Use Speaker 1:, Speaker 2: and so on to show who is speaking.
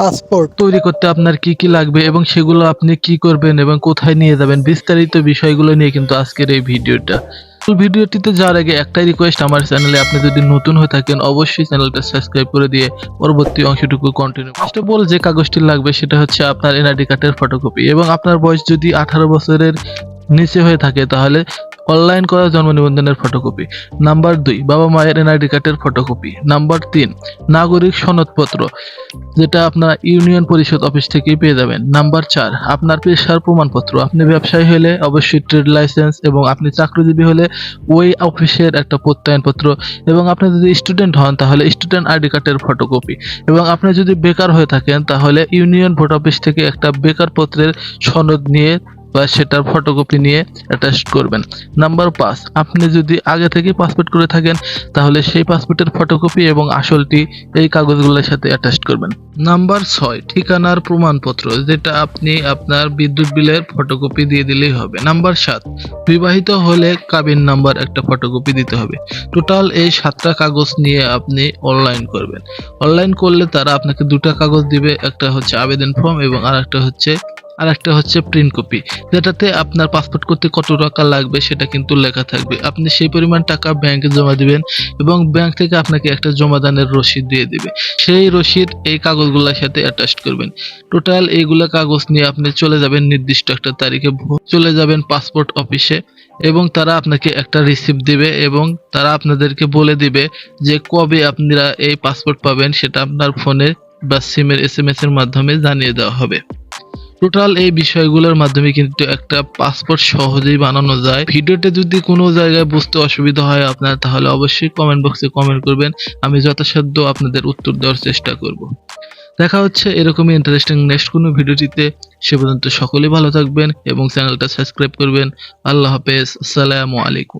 Speaker 1: Passport.
Speaker 2: তৈরি করতে আপনার কি কি লাগবে এবং সেগুলো আপনি কি করবেন এবং কোথায় নিয়ে যাবেন, বিস্তারিত বিষয়গুলো নিয়ে কিন্তু আজকের এই ভিডিওটা। ভিডিওটিতে যাওয়ার আগে একটাই রিকোয়েস্ট আমার চ্যানেলে আপনি যদি নতুন হয়ে থাকেন, অবশ্যই চ্যানেলটা সাবস্ক্রাইব করে দিয়ে পরবর্তী অংশটুকু কন্টিনিউ ফার্স্ট অফ অল যে কাগজটি লাগবে সেটা হচ্ছে আপনার এনআইডি কার্ডের ফটোকপি এবং আপনার বয়স যদি আঠারো বছরের নিচে হয়ে থাকে, তাহলে অনলাইন করা জন্ম নিবন্ধনের ফটোকপি নাম্বার দুই, বাবা মায়ের এনআইডি কার্ডের ফটোকপি নাম্বার তিন, নাগরিক সনদপত্র, যেটা আপনার ইউনিয়ন পরিষদ অফিস থেকেই পেয়ে যাবেন। নাম্বার চার, আপনার পেশার প্রমাণপত্র। আপনি ব্যবসায়ী হলে অবশ্যই ট্রেড লাইসেন্স এবং আপনি চাকরিজীবী হলে ওই অফিসের একটা প্রত্যয়নপত্র এবং আপনি যদি স্টুডেন্ট হন তাহলে স্টুডেন্ট আইডি কার্ডের ফটোকপি এবং আপনি যদি বেকার হয়ে থাকেন তাহলে ইউনিয়ন ভোট অফিস থেকে একটা বেকার পত্রের সনদ নিয়ে বা সেটার ফটোকপি নিয়ে অ্যাটাচ করবেন। নাম্বার পাঁচ, আপনি যদি আগে থেকে পাসপোর্ট করে থাকেন, তাহলে সেই পাসপোর্টের ফটোকপি এবং আসলটি এই কাগজগুলোর সাথে অ্যাটাচ করবেন। নাম্বার ছয়, ঠিকানার প্রমাণপত্র, যেটা আপনি আপনার বিদ্যুৎ বিলের ফটোকপি দিয়ে দিলেই হবে। নাম্বার সাত, বিবাহিত হলে কাবিন নাম্বার একটা ফটোকপি দিতে হবে। টোটাল এই সাতটা কাগজ নিয়ে আপনি অনলাইন করবেন। অনলাইন করলে তারা আপনাকে দুটা কাগজ দিবে, একটা হচ্ছে আবেদন ফর্ম এবং আরেকটা হচ্ছে আর একটা হচ্ছে প্রিন্ট কপি যেটাতে আপনার পাসপোর্ট করতে কত টাকা লাগবে সেটা কিন্তু লেখা থাকবে। আপনি সেই পরিমাণ টাকা ব্যাংকে জমা দিবেন এবং ব্যাংক থেকে আপনাকে একটা জমাদানের রসিদ দিয়ে দিবে। সেই রসিদ এই কাগজগুলোর সাথে অ্যাটাচ করবেন। টোটাল এইগুলা কাগজ নিয়ে আপনি চলে যাবেন নির্দিষ্ট একটা তারিখে চলে যাবেন পাসপোর্ট অফিসে এবং তারা আপনাকে একটা রিসিপ্ট দিবে এবং তারা আপনাদেরকে বলে দিবে যে কবে আপনারা এই পাসপোর্ট পাবেন সেটা আপনার ফোনে বা সিমের এস এম এস এর মাধ্যমে জানিয়ে দেওয়া হবে। টোটাল এই বিষয়গুলোর মাধ্যমে কিন্তু একটা পাসপোর্ট সহজেই বানানো যায়। ভিডিওতে যদি কোনো জায়গায় বুঝতে অসুবিধা হয় আপনার, তাহলে অবশ্যই কমেন্ট বক্সে কমেন্ট করবেন। আমি যথাসাধ্য আপনাদের উত্তর দেওয়ার চেষ্টা করব। দেখা হচ্ছে এরকমই ইন্টারেস্টিং নেক্সট কোনো ভিডিওটিতে সে পর্যন্ত সকলেই ভালো থাকবেন এবং চ্যানেলটা সাবস্ক্রাইব করবেন। আল্লাহ হাফেজ। আসসালামু আলাইকুম।